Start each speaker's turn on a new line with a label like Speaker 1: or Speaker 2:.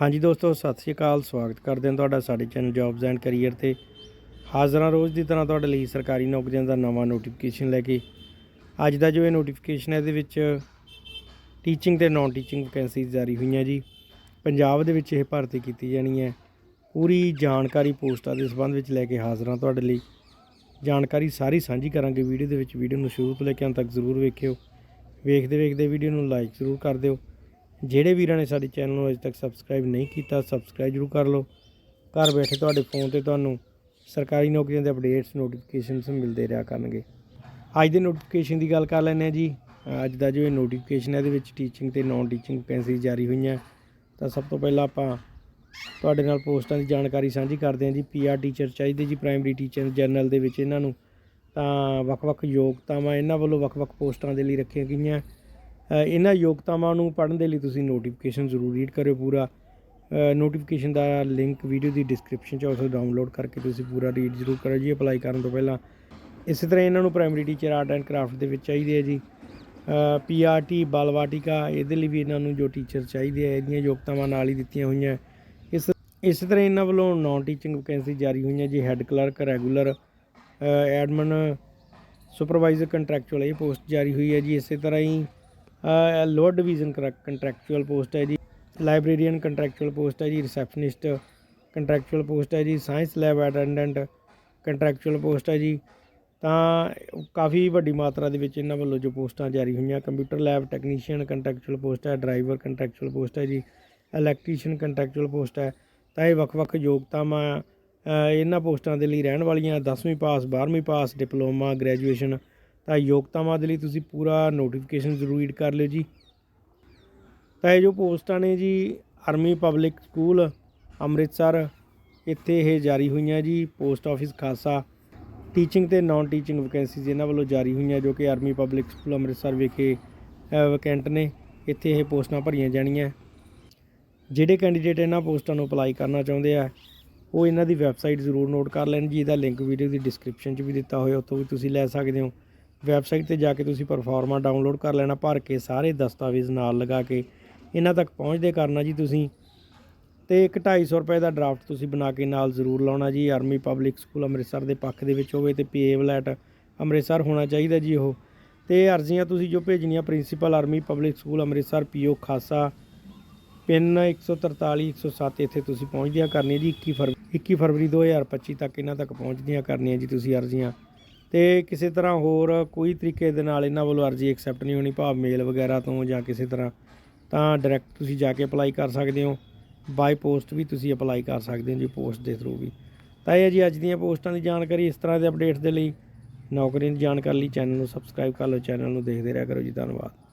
Speaker 1: ਹਾਂਜੀ ਦੋਸਤੋ, ਸਤਿ ਸ਼੍ਰੀ ਅਕਾਲ, ਸਵਾਗਤ ਕਰਦੇ ਹਾਂ ਤੁਹਾਡਾ ਸਾਡੇ ਚੈਨਲ ਜੌਬਸ ਐਂਡ ਕੈਰੀਅਰ ਤੇ। ਹਾਜ਼ਰਾਂ ਰੋਜ਼ ਦੀ ਤਰ੍ਹਾਂ ਤੁਹਾਡੇ ਲਈ ਸਰਕਾਰੀ ਨੌਕਰੀਆਂ ਦਾ ਨਵਾਂ ਨੋਟੀਫਿਕੇਸ਼ਨ ਲੈ ਕੇ। ਅੱਜ ਦਾ ਜੋ ਇਹ ਨੋਟੀਫਿਕੇਸ਼ਨ ਹੈ, ਇਹਦੇ ਵਿੱਚ ਟੀਚਿੰਗ ਤੇ ਨਾਨ ਟੀਚਿੰਗ ਵੈਕੈਂਸੀਜ਼ ਜਾਰੀ ਹੋਈਆਂ ਜੀ। ਪੰਜਾਬ ਦੇ ਵਿੱਚ ਇਹ ਭਰਤੀ ਕੀਤੀ ਜਾਣੀ ਹੈ। ਪੂਰੀ ਜਾਣਕਾਰੀ ਪੋਸਟਾਂ ਦੇ ਸੰਬੰਧ ਵਿੱਚ ਲੈ ਕੇ ਹਾਜ਼ਰਾਂ ਤੁਹਾਡੇ ਲਈ। ਜਾਣਕਾਰੀ ਸਾਰੀ ਸਾਂਝੀ ਕਰਾਂਗੇ। ਵੀਡੀਓ ਦੇ ਵਿੱਚ ਵੀਡੀਓ ਨੂੰ ਸ਼ੁਰੂ ਤੋਂ ਲੈ ਕੇ ਅੰਤ ਤੱਕ ਜ਼ਰੂਰ ਵੇਖਿਓ। ਵੇਖਦੇ ਵੇਖਦੇ ਵੀਡੀਓ ਨੂੰ ਲਾਈਕ ਜ਼ਰੂਰ ਕਰ ਦਿਓ। ਜਿਹੜੇ ਵੀਰਾਂ ਨੇ ਸਾਡੇ ਚੈਨਲ ਨੂੰ ਅਜੇ ਤੱਕ ਸਬਸਕ੍ਰਾਈਬ ਨਹੀਂ ਕੀਤਾ ਸਬਸਕ੍ਰਾਈਬ ਜ਼ਰੂਰ ਕਰ ਲਓ। ਘਰ ਬੈਠੇ ਤੁਹਾਡੇ ਫੋਨ ਤੇ ਤੁਹਾਨੂੰ ਸਰਕਾਰੀ ਨੌਕਰੀਆਂ ਦੇ ਅਪਡੇਟਸ ਨੋਟੀਫਿਕੇਸ਼ਨਸ ਮਿਲਦੇ ਰਿਹਾ ਕਰਨਗੇ। ਅੱਜ ਦੇ ਨੋਟੀਫਿਕੇਸ਼ਨ ਦੀ ਗੱਲ ਕਰ ਲੈਂਦੇ ਹਾਂ ਜੀ। ਅੱਜ ਦਾ ਜੋ ਇਹ ਨੋਟੀਫਿਕੇਸ਼ਨ ਹੈ, ਇਹਦੇ ਵਿੱਚ ਟੀਚਿੰਗ ਤੇ ਨਾਨ ਟੀਚਿੰਗ ਵੈਕੈਂਸੀ ਜਾਰੀ ਹੋਈਆਂ। ਤਾਂ ਸਭ ਤੋਂ ਪਹਿਲਾਂ ਆਪਾਂ ਤੁਹਾਡੇ ਨਾਲ ਪੋਸਟਾਂ ਦੀ ਜਾਣਕਾਰੀ ਸਾਂਝੀ ਕਰਦੇ ਹਾਂ ਜੀ। ਪੀਆਰ ਟੀਚਰ ਚਾਹੀਦੇ ਜੀ ਪ੍ਰਾਇਮਰੀ ਟੀਚਰ ਜਰਨਲ ਦੇ ਵਿੱਚ ਇਹਨਾਂ ਨੂੰ। ਤਾਂ ਵੱਖ-ਵੱਖ ਯੋਗਤਾਵਾਂ ਇਹਨਾਂ ਵੱਲੋਂ ਵੱਖ-ਵੱਖ ਪੋਸਟਾਂ ਦੇ ਲਈ ਰੱਖੀਆਂ ਗਈਆਂ। ਇਹਨਾਂ ਯੋਗਤਾਵਾਂ ਨੂੰ ਪੜ੍ਹਨ ਦੇ ਲਈ ਤੁਸੀਂ ਨੋਟੀਫਿਕੇਸ਼ਨ ਜ਼ਰੂਰ ਰੀਡ ਕਰਿਓ ਪੂਰਾ। ਨੋਟੀਫਿਕੇਸ਼ਨ ਦਾ ਲਿੰਕ ਵੀਡੀਓ ਦੀ ਡਿਸਕ੍ਰਿਪਸ਼ਨ 'ਚ ਉੱਥੋਂ ਡਾਊਨਲੋਡ ਕਰਕੇ ਤੁਸੀਂ ਪੂਰਾ ਰੀਡ ਜ਼ਰੂਰ ਕਰਿਓ ਜੀ ਅਪਲਾਈ ਕਰਨ ਤੋਂ ਪਹਿਲਾਂ। ਇਸੇ ਤਰ੍ਹਾਂ ਇਹਨਾਂ ਨੂੰ primary teacher art and craft ਦੇ ਵਿੱਚ ਚਾਹੀਦੇ ਹੈ ਜੀ। ਪੀਆਰਟੀ ਬਾਲਵਾਟਿਕਾ, ਇਹਦੇ ਲਈ ਵੀ ਇਹਨਾਂ ਨੂੰ ਜੋ ਟੀਚਰ ਚਾਹੀਦੇ ਆ, ਇਹਦੀਆਂ ਯੋਗਤਾਵਾਂ ਨਾਲ ਹੀ ਦਿੱਤੀਆਂ ਹੋਈਆਂ। ਇਸ ਇਸ ਤਰ੍ਹਾਂ ਇਹਨਾਂ ਵੱਲੋਂ ਨਾਨ ਟੀਚਿੰਗ ਵੈਕੈਂਸੀ ਜਾਰੀ ਹੋਈਆਂ ਜੀ head clerk regular admin supervisor contractual ਇਹ ਪੋਸਟ ਜਾਰੀ ਹੋਈ ਹੈ ਜੀ। ਇਸੇ ਤਰ੍ਹਾਂ ਹੀ ਲੋਅਰ ਡਿਵੀਜ਼ਨ ਕੰਟਰੈਕਚੁਅਲ ਪੋਸਟ ਹੈ ਜੀ। ਲਾਇਬ੍ਰੇਰੀਅਨ ਕੰਟਰੈਕਚੁਅਲ ਪੋਸਟ ਹੈ ਜੀ ਰਿਸੈਪਸ਼ਨਿਸਟ ਕੰਟਰੈਕਚੁਅਲ ਪੋਸਟ ਹੈ ਜੀ science lab attendant contractual post ਹੈ ਜੀ। ਤਾਂ ਕਾਫੀ ਵੱਡੀ ਮਾਤਰਾ ਦੇ ਵਿੱਚ ਇਹਨਾਂ ਵੱਲੋਂ ਜੋ ਪੋਸਟਾਂ ਜਾਰੀ ਹੋਈਆਂ computer lab technician contractual post ਹੈ ਡਰਾਈਵਰ ਕੰਟਰੈਕਚੁਅਲ ਪੋਸਟ ਹੈ ਜੀ ਇਲੈਕਟ੍ਰੀਸ਼ੀਅਨ ਕੰਟਰੈਕਚੁਅਲ ਪੋਸਟ ਹੈ। ਤਾਂ ਇਹ ਵੱਖ-ਵੱਖ ਯੋਗਤਾਵਾਂ ਇਹਨਾਂ ਪੋਸਟਾਂ ਦੇ ਲਈ ਰਹਿਣ ਵਾਲੀਆਂ 10ਵੀਂ ਪਾਸ 12ਵੀਂ ਪਾਸ ਡਿਪਲੋਮਾ ਗ੍ਰੈਜੂਏਸ਼ਨ ਤਾਂ ਯੋਗਤਾਵਾਂ ਦੇ ਲਈ ਤੁਸੀਂ ਪੂਰਾ ਨੋਟੀਫਿਕੇਸ਼ਨ ਜ਼ਰੂਰ ਰੀਡ ਕਰ ਲਿਓ ਜੀ। ਤਾਂ ਇਹ ਜੋ ਪੋਸਟਾਂ ਨੇ ਜੀ ਆਰਮੀ ਪਬਲਿਕ ਸਕੂਲ ਅੰਮ੍ਰਿਤਸਰ, ਇੱਥੇ ਇਹ ਜਾਰੀ ਹੋਈਆਂ ਜੀ ਪੋਸਟ ਆਫਿਸ ਖਾਸਾ ਟੀਚਿੰਗ ਤੇ ਨਾਨ ਟੀਚਿੰਗ ਵੈਕੈਂਸੀਜ਼ ਇਹਨਾਂ ਵੱਲੋਂ ਜਾਰੀ ਹੋਈਆਂ ਜੋ ਕਿ ਆਰਮੀ ਪਬਲਿਕ ਸਕੂਲ ਅੰਮ੍ਰਿਤਸਰ ਵਿਖੇ ਵੈਕੈਂਟ ਨੇ, ਇੱਥੇ ਇਹ ਪੋਸਟਾਂ ਭਰੀਆਂ ਜਾਣੀਆਂ। ਜਿਹੜੇ ਕੈਂਡੀਡੇਟ ਇਹਨਾਂ ਪੋਸਟਾਂ ਨੂੰ ਅਪਲਾਈ ਕਰਨਾ ਚਾਹੁੰਦੇ ਆ, ਉਹ ਇਹਨਾਂ ਦੀ ਵੈਬਸਾਈਟ ਜ਼ਰੂਰ ਨੋਟ ਕਰ ਲੈਣ ਜੀ, ਇਹਦਾ ਲਿੰਕ ਵੀਡੀਓ ਦੀ ਡਿਸਕ੍ਰਿਪਸ਼ਨ 'ਚ ਵੀ ਦਿੱਤਾ ਹੋਇਆ, ਉੱਥੋਂ ਵੀ ਤੁਸੀਂ ਲੈ ਸਕਦੇ ਹੋ। ਵੈਬਸਾਈਟ ਤੇ ਜਾ ਕੇ ਤੁਸੀਂ ਪਰਫਾਰਮਾ ਡਾਊਨਲੋਡ ਕਰ ਲੈਣਾ, ਭਰ ਕੇ ਸਾਰੇ ਦਸਤਾਵੇਜ਼ ਨਾਲ ਲਗਾ ਕੇ। ਇਹਨਾਂ ਤੱਕ ਪਹੁੰਚਦੇ ਕਰਨਾ ਜੀ ਤੁਸੀਂ। ਤੇ ਇੱਕ 250 ਰੁਪਏ ਦਾ ਡਰਾਫਟ ਤੁਸੀਂ ਬਣਾ ਕੇ ਨਾਲ ਜ਼ਰੂਰ ਲਾਉਣਾ ਜੀ। ਆਰਮੀ ਪਬਲਿਕ ਸਕੂਲ ਅੰਮ੍ਰਿਤਸਰ ਦੇ ਪੱਖ ਦੇ ਵਿੱਚ ਹੋਵੇ ਤੇ ਪੀਏਵਲੈਟ ਅੰਮ੍ਰਿਤਸਰ ਹੋਣਾ ਚਾਹੀਦਾ ਜੀ ਉਹ। ਤੇ ਅਰਜ਼ੀਆਂ ਤੁਸੀਂ ਜੋ ਭੇਜਣੀਆਂ principal army public school Amritsar PO Khasa, pin 143 107 ਇੱਥੇ ਤੁਸੀਂ ਪਹੁੰਚਦੀਆਂ ਕਰਨੀਆਂ ਜੀ। 21 ਫਰਵਰੀ 21 ਫਰਵਰੀ 2025 ਤੱਕ ਇਹਨਾਂ ਤੱਕ ਪਹੁੰਚਦੀਆਂ ਕਰਨੀਆਂ ਜੀ ਤੁਸੀਂ ਅਰਜ਼ੀਆਂ। ਤੇ ਕਿਸੇ ਤਰ੍ਹਾਂ ਹੋਰ ਕੋਈ ਤਰੀਕੇ ਦੇ ਨਾਲ ਇਹਨਾਂ ਵੱਲੋਂ ਅਰਜ਼ੀ ਐਕਸੈਪਟ ਨਹੀਂ ਹੋਣੀ, ਭਾਵ ਮੇਲ ਵਗੈਰਾ ਤੋਂ ਜਾਂ ਕਿਸੇ ਤਰ੍ਹਾਂ, ਤਾਂ ਡਾਇਰੈਕਟ ਤੁਸੀਂ ਜਾ ਕੇ ਅਪਲਾਈ ਕਰ ਸਕਦੇ ਹੋ। ਬਾਈ ਪੋਸਟ ਵੀ ਤੁਸੀਂ ਅਪਲਾਈ ਕਰ ਸਕਦੇ ਹੋ ਜੀ ਪੋਸਟ ਦੇ ਥਰੂ ਵੀ। ਤਾਂ ਇਹ ਹੈ ਜੀ, ਅੱਜ ਦੀਆਂ ਪੋਸਟਾਂ ਦੀ ਜਾਣਕਾਰੀ ਇਸ ਤਰ੍ਹਾਂ ਦੇ ਅਪਡੇਟਸ ਦੇ ਲਈ। ਨੌਕਰੀ ਦੀ ਜਾਣਕਾਰੀ ਲਈ ਚੈਨਲ ਨੂੰ ਸਬਸਕ੍ਰਾਈਬ ਕਰ ਲਓ ਚੈਨਲ ਨੂੰ ਦੇਖਦੇ ਰਿਹਾ ਕਰੋ ਜੀ, ਧੰਨਵਾਦ।